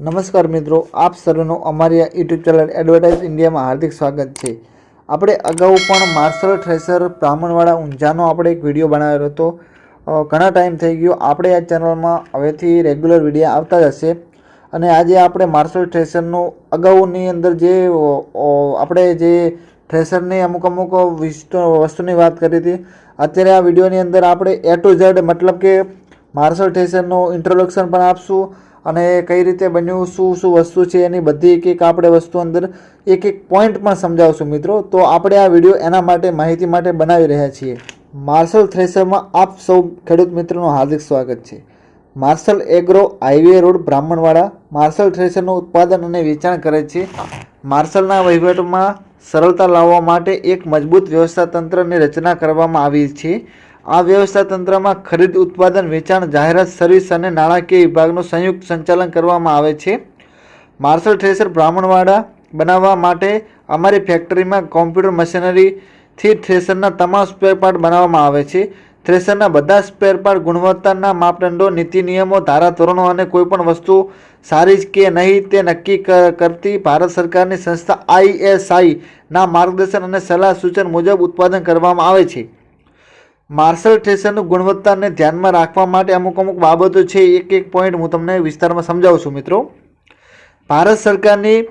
નમસ્કાર મિત્રો, આપ સર્વેનું અમારી યુટ્યુબ ચેનલ એડવર્ટાઇઝ ઇન્ડિયામાં હાર્દિક સ્વાગત છે. આપણે અગાઉ પણ માર્શલ થ્રેસર બ્રાહ્મણવાળા ઊંઝાનો આપણે એક વીડિયો બનાવ્યો હતો. ઘણા ટાઈમ થઈ ગયો. આપણે આ ચેનલમાં હવેથી રેગ્યુલર વીડિયો આવતા જ હશે અને આજે આપણે માર્શલ થ્રેસરનું અગાઉની અંદર જે આપણે જે થ્રેસરની અમુક અમુક વિસ્તુ, વસ્તુની વાત કરી હતી. અત્યારે આ વિડીયોની અંદર આપણે એ ટુ ઝેડ મતલબ કે માર્શલ થ્રેસરનું ઇન્ટ્રોડક્શન પણ આપશું. અને કઈ રીતે બન્યું, શું શું વસ્તુ છે, એની બધી એક એક આપણે વસ્તુ અંદર એક એક પોઈન્ટ પણ સમજાવશું મિત્રો. તો આપણે આ વીડિયો એના માટે, માહિતી માટે બનાવી રહ્યા છીએ. માર્શલ થ્રેસરમાં આપ સૌ ખેડૂત મિત્રોનું હાર્દિક સ્વાગત છે. Marshal agro highway road Brahmanvada. Marshal થ્રેસરનું ઉત્પાદન અને વેચાણ કરે છે. માર્શલના વહીવટમાં સરળતા લાવવા માટે એક મજબૂત વ્યવસ્થા તંત્રની રચના કરવામાં આવી છે. આ વ્યવસ્થા તંત્રમાં ખરીદ, ઉત્પાદન, વેચાણ, જાહેરાત, સર્વિસ અને નાણાકીય વિભાગનું સંયુક્ત સંચાલન કરવામાં આવે છે. માર્શલ થ્રેસર બ્રાહ્મણવાડા બનાવવા માટે અમારી ફેક્ટરીમાં કોમ્પ્યુટર મશીનરીથી થ્રેસરના તમામ સ્પેર પાર્ટ બનાવવામાં આવે છે. થ્રેસરના બધા સ્પેર પાર્ટ ગુણવત્તાના માપદંડો, નીતિ નિયમો ધારાધોરણો અને કોઈપણ વસ્તુ સારી જ કે નહીં તે નક્કી કરતી ભારત સરકારની સંસ્થા આઈએસઆઈના માર્ગદર્શન અને સલાહ સૂચન મુજબ ઉત્પાદન કરવામાં આવે છે. માર્શલ થ્રેસરની ગુણવત્તાને ધ્યાનમાં રાખવા માટે અમુક અમુક બાબતો છે, એક એક પોઈન્ટ હું તમને વિસ્તારમાં સમજાવું છું મિત્રો. ભારત સરકારની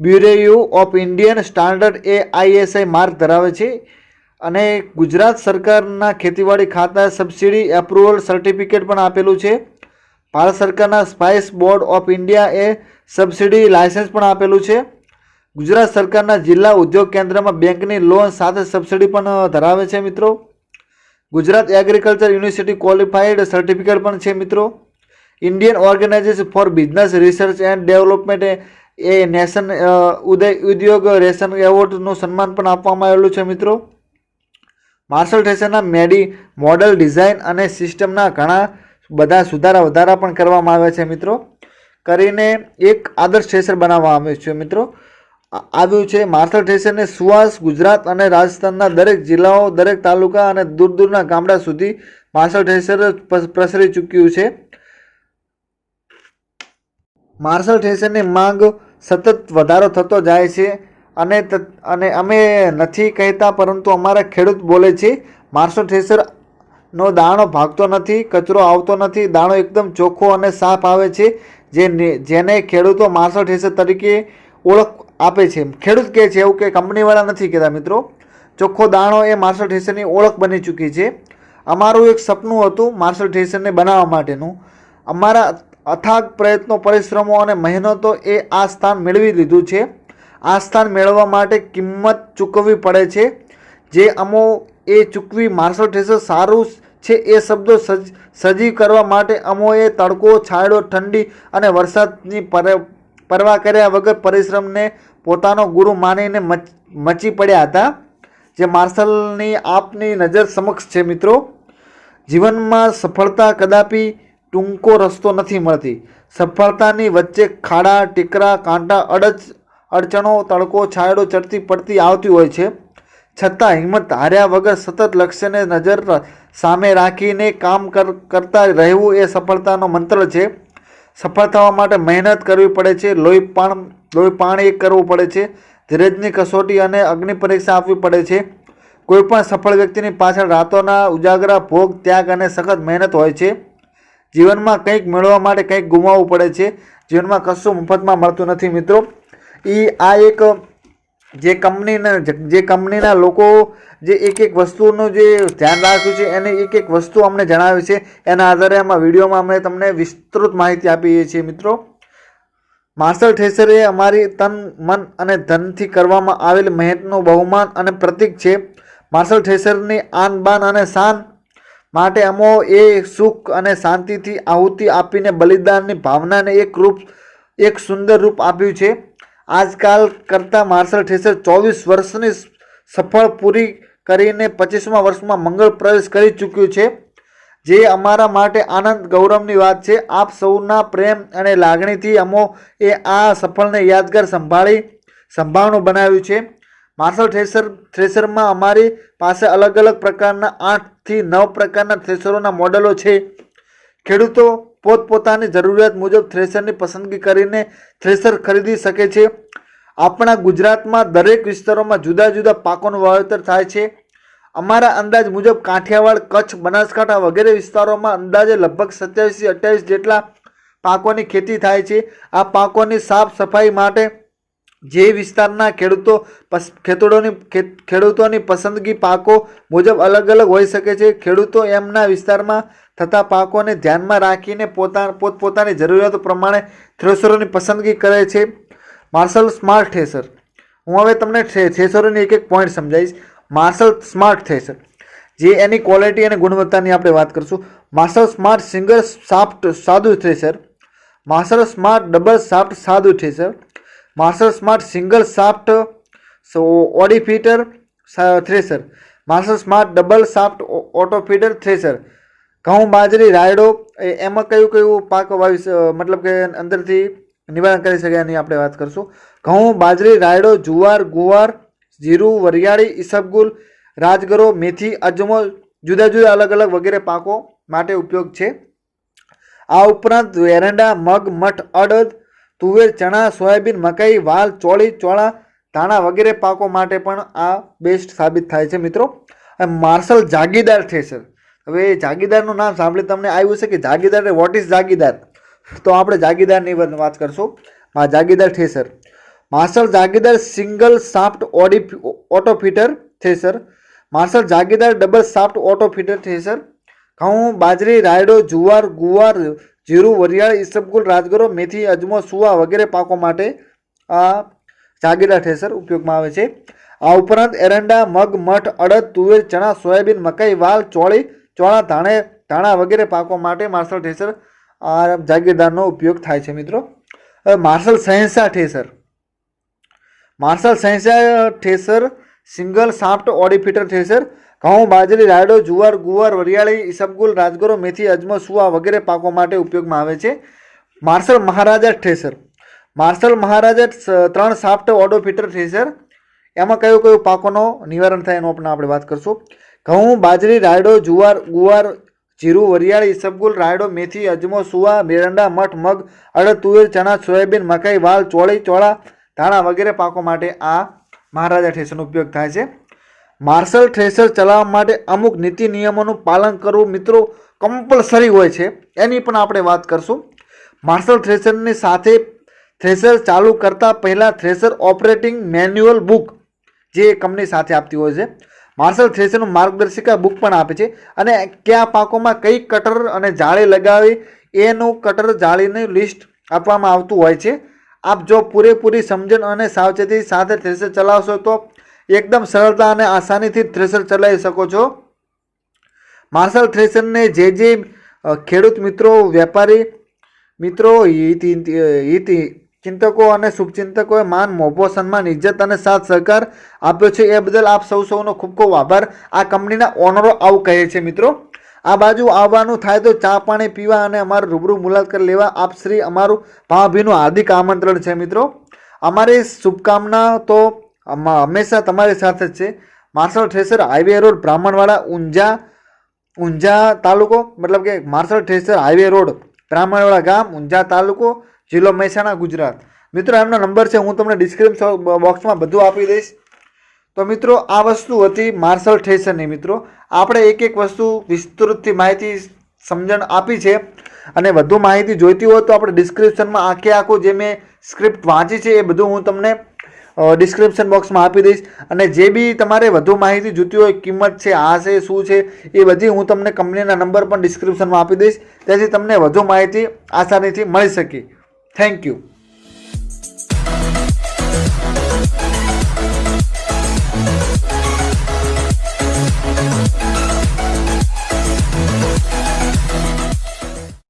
બ્યુરેયુ ઓફ ઇન્ડિયન સ્ટાન્ડર્ડ એ આઈએસઆઈ માર્ક ધરાવે છે અને ગુજરાત સરકારના ખેતીવાડી ખાતા સબસિડી એપ્રુવલ સર્ટિફિકેટ પણ આપેલું છે. ભારત સરકારના સ્પાઇસ બોર્ડ ઓફ ઇન્ડિયા એ સબસિડી લાયસન્સ પણ આપેલું છે. ગુજરાત સરકારના જિલ્લા ઉદ્યોગ કેન્દ્રમાં બેંકની લોન સાથે સબસિડી પણ ધરાવે છે મિત્રો. Gujarat agriculture university qualified certificate પણ છે મિત્રો. Indian organisation for business research and development એ નેશન ઉદય ઉદ્યોગ રેશન એવોર્ડનું સન્માન પણ આપવામાં આવેલું છે મિત્રો. માર્શલ ઠેસરના મેડી મોડલ ડિઝાઇન અને સિસ્ટમના ઘણા બધા સુધારા વધારા પણ કરવામાં આવ્યા છે મિત્રો. કરીને એક આદર્શ થ્રેસર બનાવવામાં આવ્યું છે મિત્રો. આવ્યું છે. માર્શલ ઠેસરને સુવાસ, ગુજરાત અને રાજસ્થાનના દરેક જિલ્લાઓ, દરેક તાલુકા અને દૂર દૂરના ગામડા સુધી માર્શલ ઠેસર પ્રસરી ચૂક્યું છે. માર્શલ ઠેસરની માંગ સતત વધારો થતો જાય છે અને અને અમે નથી કહેતા પરંતુ અમારા ખેડૂત બોલે છે માર્શલ ઠેસરનો દાણો ભાગતો નથી, કચરો આવતો નથી, દાણો એકદમ ચોખ્ખો અને સાફ આવે છે. જે જેને ખેડૂતો માર્શલ ઠેસર તરીકે ઓળખ આપે છે. ખેડૂત કહે છે એવું કે કંપનીવાળા નથી કહેતા મિત્રો. ચોખ્ખો દાણો એ માર્શલ ઠેસરની ઓળખ બની ચૂકી છે. અમારું એક સપનું હતું માર્શલ ઠેસરને બનાવવા માટેનું. અમારા અથાગ પ્રયત્નો, પરિશ્રમો અને મહેનતો એ આ સ્થાન મેળવી લીધું છે. આ સ્થાન મેળવવા માટે કિંમત ચૂકવવી પડે છે. જે અમો એ ચૂકવી માર્શલ ઠેસર સારું છે એ શબ્દો સજ સજીવ કરવા માટે અમોએ તડકો, છાંયડો, ઠંડી અને વરસાદની પર, પરવા કર્યા વગર પરિશ્રમને પોતાનો ગુરુ માનીને મચ, મચી પડ્યા હતા. જે માર્શલની આપની નજર સમક્ષ છે મિત્રો. જીવનમાં સફળતા કદાપી ટૂંકો રસ્તો નથી મળતી. સફળતાની વચ્ચે ખાડા, ટીકરા, કાંટા, અડચ, અડચણો, તડકો, છાંયડો ચડતી પડતી આવતી હોય છે. છતાં હિંમત હાર્યા વગર સતત લક્ષ્યને નજર સામે રાખીને કામ કર, કરતા રહેવું એ સફળતાનો મંત્ર છે. સફળ થવા માટે મહેનત કરવી પડે છે, લોહી પણ, લોહી પાણી કરવું પડે છે, ધીરજની કસોટી અને અગ્નિ પરીક્ષા આપવી પડે છે. કોઈપણ સફળ વ્યક્તિની પાછળ રાતોના ઉજાગરા, ભોગ, ત્યાગ અને સખત મહેનત હોય છે. જીવનમાં કંઈક મેળવવા માટે કંઈક ગુમાવવું પડે છે. જીવનમાં કશું મફતમાં મળતું નથી, મિત્રો. એ આ એક જે કંપનીના જે કંપનીના લોકો જે એક એક વસ્તુનું જે ધ્યાન રાખ્યું છે, એને એક એક વસ્તુ અમને જણાવી છે, એના આધારે આમાં વિડીયોમાં અમે તમને વિસ્તૃત માહિતી આપીએ છીએ મિત્રો. માર્શલ ઠેસરે અમારી તન, મન અને ધનથી કરવામાં આવેલ મહેનતનું બહુમાન અને પ્રતીક છે. માર્શલ ઠેસરની આન, બાન અને શાન માટે અમો એ સુખ અને શાંતિથી આહુતિ આપીને બલિદાનની ભાવનાને એક રૂપ, એક સુંદર રૂપ આપ્યું છે. આજકાલ કરતાં માર્શલ થ્રેસર ચોવીસ વર્ષની સફળ પૂરી કરીને પચીસમા વર્ષમાં મંગળ પ્રવેશ કરી ચૂક્યું છે. જે અમારા માટે આનંદ ગૌરવની વાત છે. આપ સૌના પ્રેમ અને લાગણીથી અમો એ આ સફળને યાદગાર સંભાળી સંભાળનું બનાવ્યું છે. માર્શલ થ્રેસર થ્રેસરમાં અમારી પાસે અલગ અલગ પ્રકારના આઠથી નવ પ્રકારના થ્રેસરોના મોડલો છે. ખેડૂતો પોતપોતાની જરૂરિયાત મુજબ થ્રેસરની પસંદગી કરીને થ્રેસર ખરીદી શકે છે. આપણા ગુજરાતમાં દરેક વિસ્તારોમાં જુદા જુદા પાકોનું વાવેતર થાય છે. અમારા અંદાજ મુજબ કાઠિયાવાડ, કચ્છ, બનાસકાંઠા વગેરે વિસ્તારોમાં અંદાજે લગભગ સત્યાવીસથી અઠ્યાવીસ જેટલા પાકોની ખેતી થાય છે. આ પાકોની સાફ સફાઈ માટે જે વિસ્તારના ખેડૂતો ખેતોડોની ખેડૂતોની પસંદગી પાકો મુજબ અલગ અલગ હોઈ શકે છે. ખેડૂતો એમના વિસ્તારમાં થતા પાકોને ધ્યાનમાં રાખીને પોતા, પોતપોતાની જરૂરિયાતો પ્રમાણે થ્રેસરોની પસંદગી કરે છે. માર્શલ સ્માર્ટ થ્રેસર હું હવે તમને થ્રેસરોની એક એક પોઈન્ટ સમજાવીશ. માર્શલ સ્માર્ટ થ્રેસર જે એની ક્વોલિટી અને ગુણવત્તાની આપણે વાત કરીશું. માર્શલ સ્માર્ટ સિંગલ સાફ્ટ સાદું thresher Marshal smart double shaft સાદું thresher Marshal smart single shaft auto feeder thresher Marshal smart double shaft auto feeder thresher ઘઉં, બાજરી, રાયડો એમાં કયું કયું પાક વાવી મતલબ કે અંદરથી નિવારણ કરી શકે એની આપણે વાત કરશું. ઘઉં, બાજરી, રાયડો, જુવાર, ગુવાર, જીરું, વરિયાળી, ઈસબગુલ, રાજગરો, મેથી, અજમો, જુદા જુદા અલગ અલગ વગેરે પાકો માટે ઉપયોગ છે. આ ઉપરાંત એરંડા મગ, મઠ, અડદ, તુવેર, ચણા, સોયાબીન, મકાઈ, વાલ, ચોળી, ચોળા, ધાણા વગેરે પાકો માટે પણ આ બેસ્ટ સાબિત થાય છે મિત્રો. અને માર્શલ જાગીદાર થ્રેસર હવે જાગીદારનું નામ સાંભળી તમને આવ્યું છે કે જાગીદાર વોટ ઇઝ જાગીદાર તો આપણે જાગીદારની વાત કરશું. મા Jagidar thresher Marshal Jagidar single shaft Audi auto feeder thresher Marshal Jagidar double shaft auto feeder thresher ઘઉં, બાજરી, રાયડો, જુવાર, ગુવાર, જીરું, વરિયાળ, ઈસબગુલ, રાજગરો, મેથી, અજમો, સુવા વગેરે પાકો માટે આ જાગીદાર ઠેસર ઉપયોગમાં આવે છે. આ ઉપરાંત એરંડા, મગ, મઠ, અડદ, તુવેર, ચણા, સોયાબીન, મકાઈ, વાલ, ચોળી ચોળા ધાણે, ધાણા વગેરે પાકો માટે માર્શલ ઠેસર, આ જાગીરદારનો ઉપયોગ થાય છે મિત્રો. હવે Marshal Shahenshah thresher. Marshal Shahenshah thresher, single shaft auto feeder thresher, ઘઉં, બાજરી, રાયડો, જુવાર, ગુવાર, વરિયાળી, ઈસબગુલ, રાજગરો, મેથી, અજમો સુવા વગેરે પાકો માટે ઉપયોગમાં આવે છે. માર્શલ મહારાજા ઠેસર. માર્શલ મહારાજા ત્રણ સાફ્ટ ઓડો ઠેસર. એમાં કયું કયું પાકોનો નિવારણ થાય એનો પણ આપણે વાત કરશું. ઘઉં, બાજરી, રાયડો, જુવાર, ગુવાર, જીરું, વરિયાળી, ઈસબગુલ, રાયડો, મેથી, અજમો સુવા બેરંડા મઠ, મગ, અડદ, તુવેર, ચણા, સોયાબીન, મકાઈ, વાલ, ચોળી, ચોળા, ધાણા વગેરે પાકો માટે આ મહારાજા થ્રેસરનો ઉપયોગ થાય છે. માર્શલ થ્રેસર ચલાવવા માટે અમુક નીતિ નિયમોનું પાલન કરવું મિત્રો કમ્પલસરી હોય છે. એની પણ આપણે વાત કરશું. માર્શલ થ્રેસરની સાથે થ્રેસર ચાલુ કરતાં પહેલાં થ્રેસર ઓપરેટિંગ મેન્યુઅલ બુક જે કંપની સાથે આપતી હોય છે. માર્શલ થ્રેસરનું માર્ગદર્શિકા બુક પણ આપે છે. અને કયા પાકોમાં કઈ કટર અને જાળી લગાવી એનું કટર જાળીનું લિસ્ટ આપવામાં આવતું હોય છે. આપ જો પૂરેપૂરી સમજણ અને સાવચેતી સાથે થ્રેસર ચલાવશો તો એકદમ સરળતા અને આસાનીથી થ્રેસર ચલાવી શકો છો. માર્શલ થ્રેસરને જે જે ખેડૂત મિત્રો, વેપારી મિત્રો, હિત હિત ચિંતકો અને શુભચિંતકોએ માન, મોભો, સન્માન, ઇજ્જત અને સાથ સહકાર આપ્યો છે. એ બદલ આપ સૌ સૌનો ખૂબ ખૂબ આભાર. આ કંપનીના ઓનરો આવું કહે છે, મિત્રો. આ બાજુ આવવાનું થાય તો ચા, પાણી પીવા અને અમારું રૂબરૂ મુલાકાત લેવા આપ શ્રી અમારું ભાભીનું હાર્દિક આમંત્રણ છે, મિત્રો. અમારી શુભકામના તો હંમેશા તમારી સાથે જ છે. Marshal thresher highway road, Brahmanvada, Unjha Unjha તાલુકો, મતલબ કે Marshal thresher highway road, Brahmanvada ગામ, ઊંઝા તાલુકો જિલ્લો મહેસાણા, ગુજરાત. મિત્રો, એમનો નંબર છે, હું તમને ડિસ્ક્રિપ્શન બોક્સમાં બધું આપી દઈશ. તો મિત્રો, આ વસ્તુ હતી માર્શલ ઠેસરની મિત્રો. આપણે એક એક વસ્તુ વિસ્તૃતથી માહિતી સમજણ આપી છે. અને વધુ માહિતી જોઈતી હોય તો આપણે ડિસ્ક્રિપ્શનમાં આખે આખું જે મેં સ્ક્રિપ્ટ વાંચી છે, એ બધું હું તમને ડિસ્ક્રિપ્શન બોક્સમાં આપી દઈશ. અને જે બી તમારે વધુ માહિતી જોઈતી હોય, કિંમત છે, આ છે, શું છે, એ બધી હું તમને કંપનીના નંબર પણ ડિસ્ક્રિપ્શનમાં આપી દઈશ. તેથી તમને વધુ માહિતી આસાનીથી મળી શકે. Thank you.